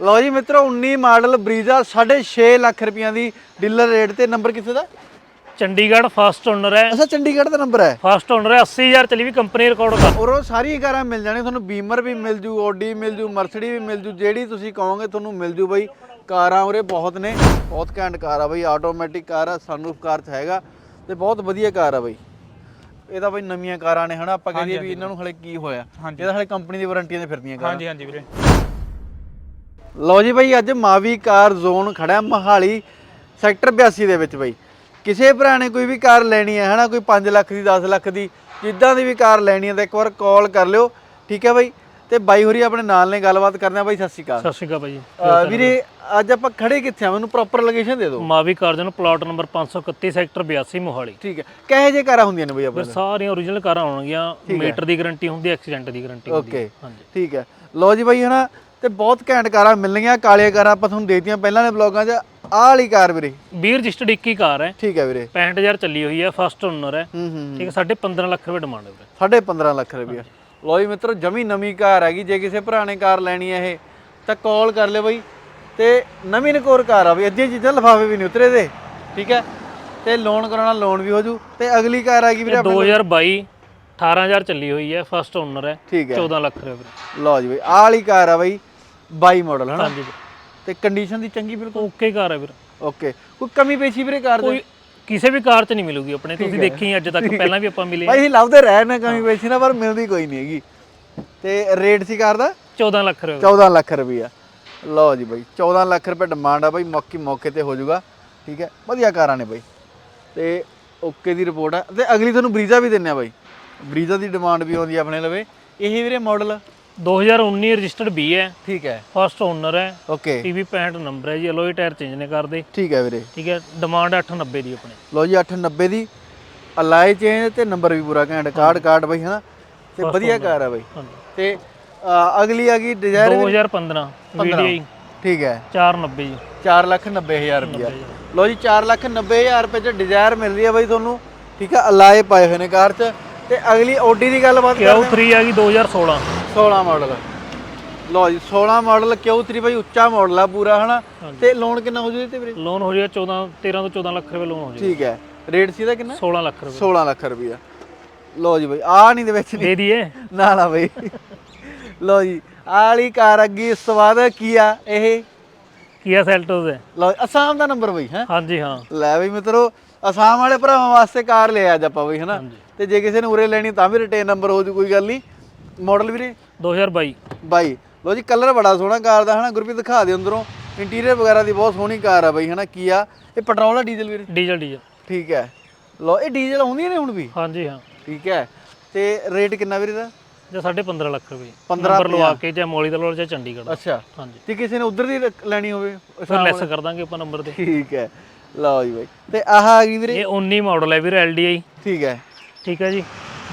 ਲਓ ਜੀ ਮਿੱਤਰੋ 19 ਮਾਡਲ ਬਰੀਜ਼ਾ 6.5 ਲੱਖ ਰੁਪਈਆਂ ਦੀ ਡੀਲਰ ਰੇਟ ਤੇ ਨੰਬਰ ਕਿੱਥੇ ਦਾ? ਚੰਡੀਗੜ੍ਹ ਫਸਟ ਓਨਰ ਹੈ। ਅੱਛਾ ਚੰਡੀਗੜ੍ਹ ਦਾ ਨੰਬਰ ਹੈ। ਫਸਟ ਓਨਰ ਹੈ 80000 ਚਲੀ ਵੀ ਕੰਪਨੀ ਰਿਕਾਰਡ ਕਰ ਔਰ ਉਹ ਸਾਰੀਆਂ ਕਾਰਾਂ ਮਿਲ ਜਾਣੀਆਂ ਤੁਹਾਨੂੰ ਬੀਮਰ ਵੀ ਮਿਲ ਜੂ ਓਡੀ ਮਿਲ ਜੂ ਮਰਸਡੀ ਵੀ ਮਿਲ ਜੂ ਜਿਹੜੀ ਤੁਸੀਂ ਕਹੋਗੇ ਤੁਹਾਨੂੰ ਮਿਲ ਜੂ ਬਈ। ਕਾਰਾਂ ਉਰੇ ਬਹੁਤ ਨੇ ਬਹੁਤ ਘੈਂਟ ਕਾਰ ਆ ਬਈ ਆਟੋਮੈਟਿਕ ਕਾਰ ਆ ਸਨਰੂਫ ਕਾਰ ਚ ਹੈਗਾ ਤੇ ਬਹੁਤ ਵਧੀਆ ਕਾਰ ਆ ਬਈ। ਇਹ ਤਾਂ ਬਈ ਨਵੀਆਂ ਕਾਰਾਂ ਨੇ ਹਨਾ? ਆਪਾਂ ਕਹਿੰਦੇ ਵੀ ਇਹਨਾਂ ਨੂੰ ਹਲੇ ਕੀ ਹੋਇਆ। ਇਹ ਤਾਂ ਹਲੇ ਕੰਪਨੀ ਦੀ ਵਾਰੰਟੀਆਂ ਤੇ ਫਿਰਦੀਆਂ ਕਾਰਾਂ। ਹਾਂਜੀ ਹਾਂਜੀ ਵੀਰੇ। ਲਓ ਜੀ ਬਈ ਅੱਜ ਮਾਵੀ ਕਾਰ ਜ਼ੋਨ ਖੜਾ ਮਹਾਲੀ ਸੈਕਟਰ 82 ਦੇ ਵਿੱਚ ਬਈ। ਕਿਸੇ ਭਰਾ ਨੇ ਕੋਈ ਵੀ ਕਾਰ ਲੈਣੀ ਹੈ ਹਨਾ ਕੋਈ 5 ਲੱਖ ਦੀ 10 ਲੱਖ ਦੀ ਜਿੱਦਾਂ ਦੀ ਵੀ ਕਾਰ ਲੈਣੀ ਹੈ ਤਾਂ ਇੱਕ ਵਾਰ ਕਾਲ ਕਰ ਲਿਓ ਠੀਕ ਹੈ ਬਈ? ਤੇ ਬਾਈ ਹੋਰੀ ਆਪਣੇ ਨਾਲ ਨੇ ਗੱਲਬਾਤ ਕਰਦੇ ਆ ਬਾਈ ਸਤਿ ਸ਼੍ਰੀ ਅਕਾਲ। ਸਤਿ ਸ਼੍ਰੀ ਅਕਾਲ ਭਾਈ ਅਹ ਵੀਰੇ ਅੱਜ ਆਪਾਂ ਖੜੇ ਕਿੱਥੇ ਆ? ਮੈਨੂੰ ਪ੍ਰੋਪਰ ਲੋਕੇਸ਼ਨ ਦੇ ਦਿਓ। Mavi car zone plot number 531 sector 82 Mohali. ਠੀਕ ਹੈ। ਕਿਹੋ ਜਿਹੇ ਕਾਰਾਂ ਹੁੰਦੀਆਂ ਨੇ ਬਈ ਆਪਣੇ? ਸਾਰੀਆਂ ਓਰੀਜਨਲ ਕਾਰਾਂ ਆਉਣਗੀਆਂ। ਮੀਟਰ ਦੀ ਗਾਰੰਟੀ ਹੁੰਦੀ ਐਕਸੀਡੈਂਟ ਦੀ ਗਾਰੰਟੀ ਹੁੰਦੀ। ਓਕੇ ਠੀਕ ਹੈ। ਲਓ ਜੀ ਬਾਈ ਹਨਾ ਤੇ ਬਹੁਤ ਘੈਂਟ ਕਾਰਾਂ ਮਿਲਣਗੀਆਂ ਕਾਲੀਆਂ ਕਾਰਾਂ ਆਪਾਂ ਤੁਹਾਨੂੰ ਦੇਤੀਆਂ ਪਹਿਲਾਂ ਦੇ ਬਲੌਗਾਂ 'ਚ। ਆਹ ਵਾਲੀ ਕਾਰ ਵੀਰੇ। 20 ਰਜਿਸਟਰਡ 21 ਕਾਰ ਹੈ। ਠੀਕ ਹੈ ਵੀਰੇ। 65000 ਚੱਲੀ ਹੋਈ ਹੈ ਫਸਟ ਓਨਰ ਹੈ। ਹੂੰ ਹੂੰ ਠੀਕ ਹੈ ਸਾਢੇ 15 ਲੱਖ ਰੁਪਏ ਡਿਮਾਂਡ ਹੈ ਵੀਰੇ। ਸਾਢੇ 15 ਲੱਖ ਰੁਪਏ ਲਓ ਜੀ ਮਿੱਤਰੋ ਜਮੀ ਨਵੀਂ ਕਾਰ ਹੈਗੀ ਜੇ ਕਿਸੇ ਭਰਾ ਨੇ ਕਾਰ ਲੈਣੀ ਹੈ ਇਹ ਤਾਂ ਕਾਲ ਕਰ ਲਿਓ ਬਈ। ਤੇ ਨਵੀਂ ਨਕੋਰ ਕਾਰ ਆ ਬਈ ਅੱਧੀਆਂ ਚੀਜ਼ਾਂ ਲਫਾਫੇ ਵੀ ਨਹੀਂ ਉਤਰੇ ਦੇ। ਠੀਕ ਹੈ? ਤੇ ਲੋਨ ਕਰਾਉਣਾ ਲੋਨ ਵੀ ਹੋ ਜੂ। ਤੇ ਅਗਲੀ ਕਾਰ ਹੈਗੀ ਵੀਰੇ ਇਹ 2022 18000 ਚੱਲੀ ਹੋਈ ਹੈ ਫਸਟ ਓਨਰ ਹੈ ਠੀਕ ਹੈ। 14 ਲੱਖ ਰੁਪਏ ਲਓ ਜੀ ਬਈ ਆਹ ਵਾਲੀ ਕਾਰ ਆ ਬਈ 22 ਮਾਡਲ ਹਨਾ? ਹਾਂਜੀ ਤੇ ਕੰਡੀਸ਼ਨ ਦੀ ਚੰਗੀ ਬਿਲਕੁਲ? ਓਕੇ ਕਾਰ ਹੈ ਵੀਰੇ। ਓਕੇ। ਕੋਈ ਕਮੀ ਪੇਸ਼ੀ ਵੀਰੇ ਕਾਰ ਦੇ? ਕੋਈ ਕਿਸੇ ਵੀ ਕਾਰ 'ਚ ਨਹੀਂ ਮਿਲੂਗੀ ਆਪਣੇ ਤੁਸੀਂ ਦੇਖੀ ਅੱਜ ਤੱਕ ਪਹਿਲਾਂ ਵੀ ਆਪਾਂ ਮਿਲੇ। ਭਾਈ ਅਸੀਂ ਲੱਭਦੇ ਰਹਿ ਨਾ ਕਮੀ ਪੇਸ਼ੀ ਨਾ ਪਰ ਮਿਲਦੀ ਕੋਈ ਨਹੀਂ ਹੈਗੀ। ਤੇ ਰੇਟ ਸੀ ਕਾਰ ਦਾ? 14 ਲੱਖ ਰੁਪਏ। 14 ਲੱਖ ਰੁਪਈਆ ਲਓ ਜੀ ਬਾਈ 14 ਲੱਖ ਰੁਪਏ ਡਿਮਾਂਡ ਆ ਬਾਈ ਮੌਕੇ ਮੌਕੇ ਤੇ ਹੋ ਜਾਊਗਾ। ਠੀਕ ਹੈ ਵਧੀਆ ਕਾਰਾਂ ਨੇ ਬਾਈ। ਤੇ ਓਕੇ ਦੀ ਰਿਪੋਰਟ ਆ। ਤੇ ਅਗਲੀ ਤੁਹਾਨੂੰ ਬਰੀਜ਼ਾ ਵੀ ਦਿੰਨੇ ਆ ਬਾਈ। ਬਰੀਜ਼ਾ ਦੀ ਡਿਮਾਂਡ ਵੀ ਆਉਂਦੀ ਆ ਆਪਣੇ ਲਵੇ। ਇਹ ਵੀਰੇ ਮਾਡਲ 2019 ਰਜਿਸਟਰਡ 20 ਹੈ। ਠੀਕ ਹੈ। ਫਸਟ ਓਨਰ ਹੈ। ਓਕੇ ਟੀਵੀ 65 ਨੰਬਰ ਹੈ ਜੀ ਅਲੋਏ ਟਾਇਰ ਚੇਂਜ ਨੇ ਕਰਦੇ। ਠੀਕ ਹੈ ਵੀਰੇ। ਠੀਕ ਹੈ ਡਿਮਾਂਡ 890 ਦੀ ਆਪਣੇ। ਲਓ ਜੀ 890 ਦੀ। ਅਲਾਈ ਚੇਂਜ ਤੇ ਨੰਬਰ ਵੀ ਪੂਰਾ ਘੈਂਟ ਕਾਰਡ ਕਾਰਡ ਬਾਈ ਹਨਾ? ਤੇ ਵਧੀਆ ਕਾਰ ਆ ਬਾਈ। ਤੇ ਅਗਲੀ ਆ ਗਈ ਡਿਜ਼ਾਇਰ 2015 ਵੀਡੀਆਈ ਠੀਕ ਹੈ। 490 ਜੀ। 4 ਲੱਖ 90 ਹਜ਼ਾਰ ਰੁਪਇਆ। ਲਓ ਜੀ 4 ਲੱਖ 90 ਹਜ਼ਾਰ ਰੁਪਏ ਚ ਡਿਜ਼ਾਇਰ ਮਿਲ ਰਹੀ ਹੈ ਬਾਈ ਤੁਹਾਨੂੰ। ਠੀਕ ਹੈ ਅਲਾਏ ਪਾਏ ਹੋਏ ਨੇ ਕਾਰ 'ਚ। ਤੇ ਅਗਲੀ ਓਡੀ ਦੀ ਗੱਲਬਾਤ ਕਿਉ ਕਰਦੇ 3 ਆ ਗਈ 2016 16 ਮਾਡਲ ਲਓ ਜੀ 16 ਮਾਡਲ ਕਿਉਂ ਤਰੀ ਬਾਈ ਉੱਚਾ ਮਾਡਲ ਆ ਪੂਰਾ ਹਨਾ? ਤੇ ਲੋਨ ਕਿੰਨਾ ਹੋ ਜੂ ਤੇ ਵੀਰੇ? ਲੋਨ ਹੋ ਜਾਏਗਾ 14 13 ਤੋਂ 14 ਲੱਖ ਰੁਪਏ ਲੋਨ ਹੋ ਜਾਏਗਾ ਠੀਕ ਹੈ। ਰੇਟ ਸੀ ਇਹਦਾ ਕਿੰਨਾ? 16 ਲੱਖ ਰੁਪਏ। 16 ਲੱਖ ਰੁਪਇਆ ਲਓ ਜੀ ਬਾਈ ਆ ਨਹੀਂ ਦੇ ਵਿੱਚ ਦੇ ਦਈਏ। ਨਾ ਨਾ ਬਾਈ। ਲਓ ਜੀ ਆਹ ਵਾਲੀ ਕਾਰ ਅੱਗੇ ਇਸ ਤੋਂ ਬਾਅਦ ਕੀ ਆ ਇਹ? ਕੀਆ ਸੈਲਟੋਸ ਹੈ। ਲਓ ਅਸਾਮ ਦਾ ਨੰਬਰ ਬਈ ਹੈ? ਹਾਂਜੀ ਹਾਂ। ਲੈ ਬਈ ਮਿੱਤਰੋ ਅਸਾਮ ਵਾਲੇ ਭਰਾਵਾਂ ਵਾਸਤੇ ਕਾਰ ਲਿਆ ਅੱਜ ਆਪਾਂ ਬਈ ਹਨਾ? ਤੇ ਜੇ ਕਿਸੇ ਨੇ ਉਰੇ ਲੈਣੀ ਤਾਂ ਵੀ ਰਿਟੇਨ ਨੰਬਰ ਹੋ ਜੂ ਕੋਈ ਗੱਲ ਨਹੀਂ। ਮਾਡਲ ਵੀਰੇ? 2022 ਬਾਈ। ਲੋ ਜੀ ਕਲਰ ਬੜਾ ਸੋਹਣਾ ਕਾਰ ਦਾ ਹਨਾ? ਗੁਰਪ੍ਰੀਤ ਦਿਖਾ ਦੇ ਅੰਦਰੋਂ। ਇੰਟੀਰੀਅਰ ਵਗੈਰਾ ਦੀ ਬਹੁਤ ਸੋਹਣੀ ਕਾਰ ਆ ਬਈ ਹਨਾ? ਕੀ ਆ? ਇਹ ਪੈਟਰੋਲ ਆ ਡੀਜ਼ਲ ਵੀਰੇ? Diesel diesel. ਠੀਕ ਹੈ। ਲੋ ਇਹ ਡੀਜ਼ਲ ਆਉਂਦੀਆਂ ਨੇ ਹੁਣ ਵੀ? ਹਾਂਜੀ ਹਾਂ। ਠੀਕ ਹੈ। ਤੇ ਰੇਟ ਕਿੰਨਾ ਵੀਰੇ ਦਾ? ਜਾਂ 15.5 ਲੱਖ ਰੁਪਏ। 15 ਨੰਬਰ ਲਵਾ ਕੇ ਜਾਂ ਮੋਲੀ ਦਾ ਲੋੜ ਜਾਂ ਚੰਡੀਗੜ੍ਹ ਅੱਛਾ। ਹਾਂਜੀ। ਤੇ ਕਿਸੇ ਨੇ ਉਧਰ ਦੀ ਲੈਣੀ ਹੋਵੇ? ਫਿਰ ਲੈਸ ਕਰ ਦਾਂਗੇ ਆਪਾਂ ਨੰਬਰ ਦੇ ਠੀਕ ਹੈ। ਲਓ ਜੀ ਬਾਈ। ਤੇ ਆਹ ਆ ਗਈ ਵੀਰੇ? ਇਹ 19 ਮਾਡਲ ਹੈ ਵੀਰ ਐਲਡੀਆਈ। ਠੀਕ ਹੈ। ਠੀਕ ਹੈ ਜੀ।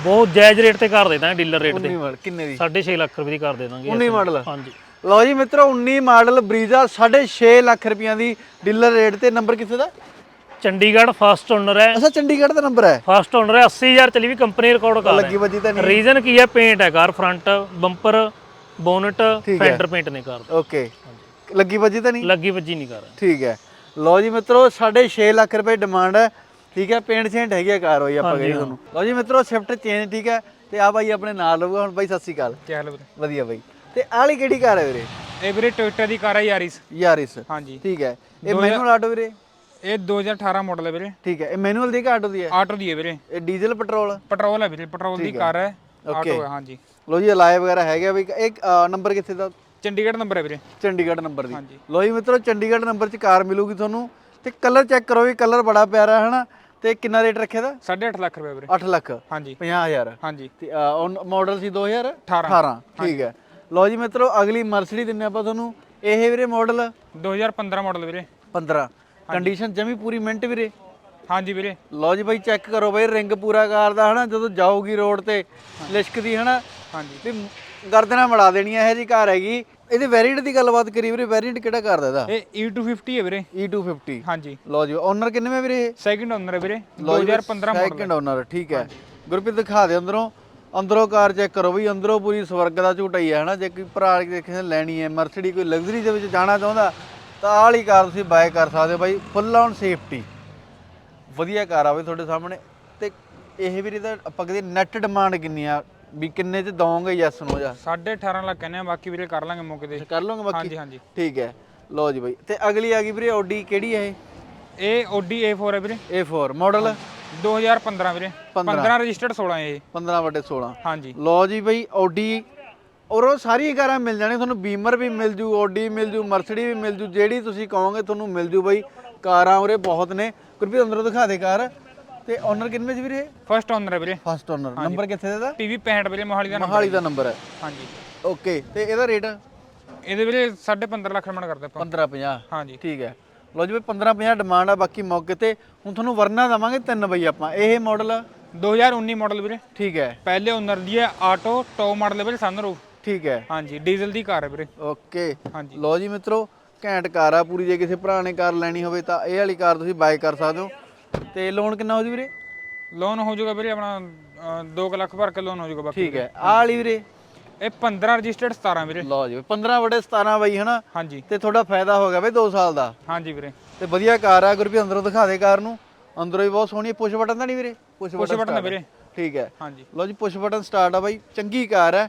ਬਹੁਤ ਜਾਇਜ਼ ਰੇਟ ਤੇ ਕਰ ਦੇ ਦਾਂਗੇ ਡੀਲਰ ਰੇਟ ਤੇ। 19 ਮਾਡਲ ਕਿੰਨੇ ਦੀ? 6.5 ਲੱਖ ਰੁਪਏ ਦੀ ਕਰ ਦੇ ਦਾਂਗੇ 19 ਮਾਡਲ? ਹਾਂਜੀ। ਲਓ ਜੀ ਮਿੱਤਰੋ 19 ਮਾਡਲ ਬਰੀਜ਼ਾ 6.5 ਲੱਖ ਰੁਪਈਆਂ ਦੀ ਡੀਲਰ ਰੇਟ ਤੇ। ਨੰਬਰ ਕਿੱਥੇ ਦਾ? ਚੰਡੀਗੜ੍ਹ ਫਸਟ ਓਨਰ ਹੈ। ਅੱਛਾ ਚੰਡੀਗੜ੍ਹ ਦਾ ਨੰਬਰ ਹੈ। ਫਸਟ ਓਨਰ ਹੈ 80000 ਚਲੀ ਵੀ ਕੰਪਨੀ ਰਿਕਾਰਡ ਕਰ ਲੱਗੀ ਵੱਜੀ ਤਾਂ ਨਹੀਂ। ਰੀਜ਼ਨ ਕੀ ਹੈ? ਪੇਂਟ ਹੈ car front bumper bonnet fender paint ਨੇ ਕਾਰ ਦਾ। ਓਕੇ ਲੱਗੀ ਵੱਜੀ ਤਾਂ ਨਹੀਂ? ਲੱਗੀ ਵੱਜੀ ਨਹੀਂ ਕਾਰ ਠੀਕ ਹੈ। ਲਓ ਜੀ ਮਿੱਤਰੋ 6.5 ਲੱਖ ਰੁਪਏ ਡਿਮਾਂਡ ਹੈ। ਠੀਕ ਹੈ ਪੇਂਟ ਛੇਂਟ ਹੈਗੀ ਆ ਕਾਰ ਹੋਈ ਆਪਾਂ ਕਹੀ ਤੁਹਾਨੂੰ। ਲਓ ਜੀ ਮਿੱਤਰੋ ਸ਼ਿਫਟ ਚੇਂਜ ਠੀਕ ਹੈ ਤੇ ਆ ਬਾਈ ਆਪਣੇ ਨਾਲ ਲਊਗਾ ਹੁਣ ਬਾਈ ਸਤਿ ਸ਼੍ਰੀ ਅਕਾਲ। ਕੀ ਹਾਲ ਹੈ ਵੀਰੇ। ਵਧੀਆ ਬਾਈ। ਤੇ ਆਲੀ ਕਿਹੜੀ ਕਾਰ ਹੈ ਵੀਰੇ? ਇਹ ਵੀਰੇ ਟੋਇਟਾ ਦੀ ਕਾਰ ਹੈ ਯਾਰਿਸ ਯਾਰਿਸ ਹਾਂਜੀ। ਠੀਕ ਹੈ। ਇਹ ਮੈਨੂਅਲ ਆਟੋ ਵੀਰੇ? ਇਹ 2018 ਮਾਡਲ ਹੈ ਵੀਰੇ। ਠੀਕ ਹੈ। ਇਹ ਮੈਨੂਅਲ ਦੀ ਕਿ ਆਟੋ ਦੀ ਹੈ? ਆਟੋ ਦੀ ਹੈ ਵੀਰੇ। ਇਹ ਡੀਜ਼ਲ ਪੈਟਰੋਲ ਪੈਟਰੋਲ ਹੈ ਵੀਰੇ ਪੈਟਰੋਲ ਦੀ ਕਾਰ ਹੈ ਆਟੋ ਹੈ ਹਾਂਜੀ। ਲਓ ਜੀ ਅਲਾਏ ਵਗੈਰਾ ਹੈਗਾ ਵੀ ਇੱਕ ਨੰਬਰ ਕਿੱਥੇ ਦਾ? ਚੰਡੀਗੜ੍ਹ ਨੰਬਰ ਹੈ ਵੀਰੇ। ਚੰਡੀਗੜ੍ਹ ਨੰਬਰ ਦੀ। ਲੋ ਜੀ ਮਿੱਤਰੋ ਚੰਡੀਗੜ੍ਹ ਨੰਬਰ 'ਚ ਕਾਰ ਮਿਲੂਗੀ ਤੁਹਾਨੂੰ। ਤੇ ਕਲਰ ਚੈੱਕ ਕਰੋ ਵੀ ਕਲਰ ਬੜਾ ਪਿਆਰਾ ਹੈ ਹਨਾ ਤੇ ਕਿੰਨਾ ਰੇਟ ਰੱਖਿਆ ਦਾ? 8.5 ਲੱਖ ਰੁਪਏ ਵੀਰੇ। 8 ਲੱਖ। ਹਾਂਜੀ। 50000 ਹਾਂਜੀ। ਤੇ ਮਾਡਲ ਸੀ 2018 18 ਠੀਕ ਹੈ। ਲੋ ਜੀ ਮਿੱਤਰੋ ਅਗਲੀ ਮਰਸਡੀ ਦਿੰਨੇ ਆਪਾਂ ਤੁਹਾਨੂੰ। ਇਹ ਵੀਰੇ ਮਾਡਲ 2015 ਮਾਡਲ ਵੀਰੇ। 15 ਕੰਡੀਸ਼ਨ ਜਮੀ ਪੂਰੀ ਮਿੰਟ ਵੀਰੇ। ਹਾਂਜੀ ਵੀਰੇ। ਲੋ ਜੀ ਬਾਈ ਚੈੱਕ ਕਰੋ ਬਾਈ ਰਿੰਗ ਪੂਰਾ ਕਾਰ ਦਾ ਹਨਾ? ਜਦੋਂ ਜਾਊਗੀ ਰੋਡ ਤੇ ਲਿਸ਼ਕਦੀ ਹਨਾ? ਹਾਂਜੀ। ਵੀ ਗਰਦਨਾਂ ਮੜਾ ਦੇਣੀਆਂ ਇਹ ਜੀ ਕਾਰ ਹੈਗੀ। ਇਹਦੇ ਵੈਰੀਐਂਟ ਦੀ ਗੱਲਬਾਤ ਕਰੀ ਵੀਰੇ ਵੈਰੀਐਂਟ ਕਿਹੜਾ ਕਾਰ ਦਾ ਇਹਦਾ? ਇਹ E250 ਹੈ ਵੀਰੇ। E250 ਹਾਂਜੀ। ਲਓ ਜੀ ਓਨਰ ਕਿੰਨੇ ਵਿੱਚ ਵੀਰੇ ਸੈਕਿੰਡ ਓਨਰ ਹੈ ਵੀਰੇ ਲਓ ਜੀ 2015 ਮਾਡਲ ਸੈਕਿੰਡ ਓਨਰ ਠੀਕ ਹੈ। ਗੁਰਪ੍ਰੀਤ ਦਿਖਾ ਦੇ ਅੰਦਰੋਂ। ਅੰਦਰੋਂ ਕਾਰ ਚੈੱਕ ਕਰੋ ਬਈ ਅੰਦਰੋਂ ਪੂਰੀ ਸਵਰਗ ਦਾ ਝੂਟਾ ਹੀ ਹੈ ਹਨਾ? ਜੇ ਕੋਈ ਭਰਾ ਕਿਸੇ ਲੈਣੀ ਹੈ। ਮਰਸਡੀ ਕੋਈ ਲਗਜ਼ਰੀ ਦੇ ਵਿੱਚ ਜਾਣਾ ਚਾਹੁੰਦਾ ਤਾਂ ਆਹ ਵਾਲੀ ਕਾਰ ਤੁਸੀਂ ਬਾਏ ਕਰ ਸਕਦੇ ਹੋ ਬਾਈ ਫੁੱਲ ਔਨ ਸੇਫਟੀ ਵਧੀਆ ਕਾਰ ਆ ਬਈ ਤੁਹਾਡੇ ਸਾਹਮਣੇ। ਤੇ ਇਹ ਵੀਰੇ ਦਾ ਆਪਾਂ ਕਹਿੰਦੇ ਨੈਟ ਡਿਮਾਂਡ ਕਿੰਨੀ ਆ ਵੀ ਕਿੰਨੇ ਚ ਦਵੋਗੇ ਯੈਸ ਨੂੰ ਜਾਂ? 18.5 ਲੱਖ ਕਹਿੰਦੇ ਆ ਬਾਕੀ ਵੀਰੇ ਕਰ ਲਾਂਗੇ ਮੌਕੇ ਤੇ। ਕਰ ਲਓਗੇ ਬਾਕੀ? ਹਾਂਜੀ ਹਾਂਜੀ। ਠੀਕ ਹੈ। ਲਓ ਜੀ ਬਾਈ। ਤੇ ਅਗਲੀ ਆ ਗਈ ਵੀਰੇ ਆਡੀ ਕਿਹੜੀ ਹੈ ਇਹ? ਇਹ Audi A4 ਹੈ ਵੀਰੇ। A4 ਮਾਡਲ 2015 ਵੀਰੇ। 15 15 ਰਜਿਸਟਰਡ 16 ਹੈ ਇਹ। 15 ਵਟੇ 16 ਹਾਂਜੀ। ਲਓ ਜੀ ਬਈ ਆਡੀ ਔਰ ਉਹ ਸਾਰੀਆਂ ਕਾਰਾਂ ਮਿਲ ਜਾਣੀਆਂ ਤੁਹਾਨੂੰ ਬੀਮਰ ਵੀ ਮਿਲ ਜੂ ਆਡੀ ਮਿਲ ਜੂ ਮਰਸਡੀ ਵੀ ਮਿਲ ਜੂ ਜਿਹੜੀ ਤੁਸੀਂ ਕਹੋਗੇ ਤੁਹਾਨੂੰ ਮਿਲ ਜੂ ਬਈ। ਕਾਰਾਂ ਉਰੇ ਬਹੁਤ ਨੇ। ਗੁਰਪ੍ਰੀਤ ਅੰਦਰੋਂ ਦਿਖਾ ਦੇ ਕਾਰ। ਤੇ ਓਨਰ ਕਿੰਨੇ ਚ ਵੀਰੇ? ਫਸਟ ਓਨਰ ਹੈ ਵੀਰੇ। ਫਸਟ ਓਨਰ ਨੰਬਰ ਕਿੱਥੇ ਦਾ ਇਹਦਾ? PV 65 ਵੀਰੇ ਮੋਹਾਲੀ ਦਾ number ਮੋਹਾਲੀ ਦਾ ਨੰਬਰ ਹੈ। ਹਾਂਜੀ। ਓਕੇ ਤੇ ਇਹਦਾ ਰੇਟ ਇਹਦੇ ਵੀਰੇ 15.5 ਲੱਖ ਰੁਪਏ ਕਰਦੇ ਆਪਾਂ। 1550 ਹਾਂਜੀ। ਠੀਕ ਹੈ। ਲਓ ਜੀ ਬਈ 1550 ਡਿਮਾਂਡ ਆ ਬਾਕੀ ਮੌਕੇ ਤੇ। ਹੁਣ ਤੁਹਾਨੂੰ ਵਰਨਾ ਦਵਾਂਗੇ ਤਿੰਨ ਬਈ ਆਪਾਂ। ਇਹ ਮਾਡਲ 2019 ਮਾਡਲ ਵੀਰੇ। ਠੀਕ ਹੈ। ਪਹਿਲੇ ਓਨਰ ਦੀ ਹੈ ਆਟੋ ਟੌਪ ਮਾਡਲ ਹੈ ਵੀਰੇ ਸਨਰੂਫ ਠੀਕ ਹੈ। ਹਾਂਜੀ ਡੀਜ਼ਲ ਦੀ ਕਾਰ ਹੈ ਵੀਰੇ। ਓਕੇ ਹਾਂਜੀ। ਲਓ ਜੀ ਮਿੱਤਰੋ ਘੈਂਟ ਕਾਰ ਆ। ਪੂਰੀ ਜੇ ਕਿਸੇ ਭਰਾ ਨੇ ਕਾਰ ਲੈਣੀ ਹੋਵੇ ਤਾਂ ਇਹ ਵਾਲੀ ਕਾਰ ਤੁਸੀਂ ਬਾਏ ਕਰ ਸਕਦੇ ਹੋ। ਤੇ ਲੋਨ ਕਿੰਨਾ ਹੋ ਜੀ ਵੀਰੇ? ਲੋਨ ਹੋ ਜਾਊਗਾ ਵੀਰੇ ਆਪਣਾ 2 ਲੱਖ ਭਰ ਕੇ ਲੋਨ ਹੋ ਜਾਊਗਾ ਬਾਕੀ ਠੀਕ ਹੈ। ਆਹ ਵਾਲੀ ਵੀਰੇ? ਇਹ 15 ਰਜਿਸਟਰਡ 17 ਵੀਰੇ। ਲਓ ਜੀ 15 ਵਟੇ 17 ਬਈ ਹਨਾ? ਹਾਂਜੀ। ਤੇ ਤੁਹਾਡਾ ਫਾਇਦਾ ਹੋ ਗਿਆ ਬਈ 2 ਸਾਲ ਦਾ। ਹਾਂਜੀ ਵੀਰੇ। ਤੇ ਵਧੀਆ ਕਾਰ ਆ ਗੁਰਪ੍ਰੀਤ ਅੰਦਰੋਂ ਦਿਖਾ ਦੇ ਕਾਰ ਨੂੰ। ਅੰਦਰੋਂ ਵੀ ਬਹੁਤ ਸੋਹਣੀ ਪੁਸ਼ ਬਟਨ ਤਾਂ ਨਹੀਂ ਵੀਰੇ? ਪੁਸ਼ ਪੁਸ਼ ਬਟਨ start ਵੀਰੇ। ਠੀਕ ਹੈ। ਹਾਂਜੀ। ਲਓ ਜੀ ਪੁਸ਼ ਬਟਨ ਸਟਾਰਟ ਆ ਬਾਈ। ਚੰਗੀ ਕਾਰ ਹੈ।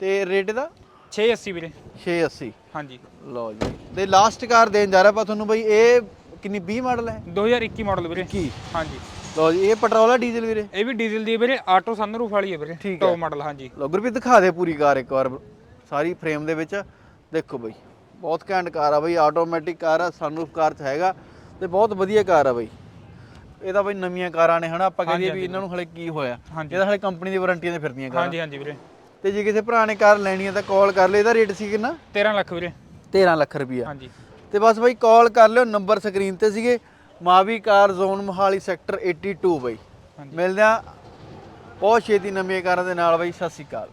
ਤੇ ਰੇਟ ਇਹਦਾ? 680 ਵੀਰੇ। 680 ਹਾਂਜੀ। ਲਓ ਜੀ। ਤੇ ਲਾਸਟ ਕਾਰ ਦੇਣ ਜਾ ਰਿਹਾ ਪਾ ਤੁਹਾਨੂੰ ਬਾਈ ਇਹ ਕਿੰਨੀ 20 ਮਾਡਲ ਹੈ? 2021 ਮਾਡਲ ਵੀਰੇ। ਕੀ ਹਾਂਜੀ। ਲਓ ਜੀ ਇਹ ਪੈਟਰੋਲ ਆ ਡੀਜ਼ਲ ਵੀਰੇ? ਇਹ ਵੀ ਡੀਜ਼ਲ ਦੀ ਹੈ ਵੀਰੇ ਆਟੋ ਸਨਰੂਫ ਵਾਲੀ ਹੈ ਵੀਰੇ ਠੀਕ ਟੌਪ ਮਾਡਲ ਹਾਂਜੀ। ਲਓ ਗੁਰਪ੍ਰੀਤ ਦਿਖਾ ਦੇ ਪੂਰੀ ਕਾਰ ਇੱਕ ਵਾਰ ਸਾਰੀ ਫਰੇਮ ਦੇ ਵਿੱਚ। ਦੇਖੋ ਬਈ ਬਹੁਤ ਘੈਂਟ ਕਾਰ ਆ ਬਈ ਆਟੋਮੈਟਿਕ ਕਾਰ ਆ ਸਨਰੂਫ ਕਾਰ ਚ ਹੈਗਾ ਤੇ ਬਹੁਤ ਵਧੀਆ ਕਾਰ ਆ ਬਈ। ਇਹ ਤਾਂ ਬਈ ਨਵੀਆਂ ਕਾਰਾਂ ਨੇ ਹਨਾ? ਆਪਾਂ ਕਹਿੰਦੇ ਵੀ ਇਹਨਾਂ ਨੂੰ ਹਲੇ ਕੀ ਹੋਇਆ। ਹਾਂਜੀ। ਇਹ ਤਾਂ ਹਲੇ ਕੰਪਨੀ ਦੀ ਵਾਰੰਟੀਆਂ ਤੇ ਫਿਰਦੀਆਂ ਕਾਰਾਂ। ਹਾਂਜੀ ਹਾਂਜੀ ਵੀਰੇ। ਤੇ ਜੇ ਕਿਸੇ ਭਰਾ ਨੇ ਕਾਰ ਲੈਣੀ ਹੈ ਤਾਂ ਕਾਲ ਕਰ ਲਿਓ ਇਹਦਾ ਰੇਟ ਸੀ ਕਿੰਨਾ? 13 ਲੱਖ ਵੀਰੇ। 13 ਲੱਖ ਰੁਪਈਆ। ਹਾਂਜੀ। ਤੇ ਬਸ ਬਈ ਕਾਲ ਕਰ ਲਿਓ ਨੰਬਰ ਸਕਰੀਨ ਤੇ ਸੀਗੇ। Mavi car zone Mohali sector 82 ਬਈ। ਮਿਲਦੇ ਆ ਬਹੁਤ ਛੇਤੀ ਨਵੀਆਂ ਕਾਰਾਂ ਦੇ ਨਾਲ ਬਈ ਸਤਿ ਸ਼੍ਰੀ ਅਕਾਲ।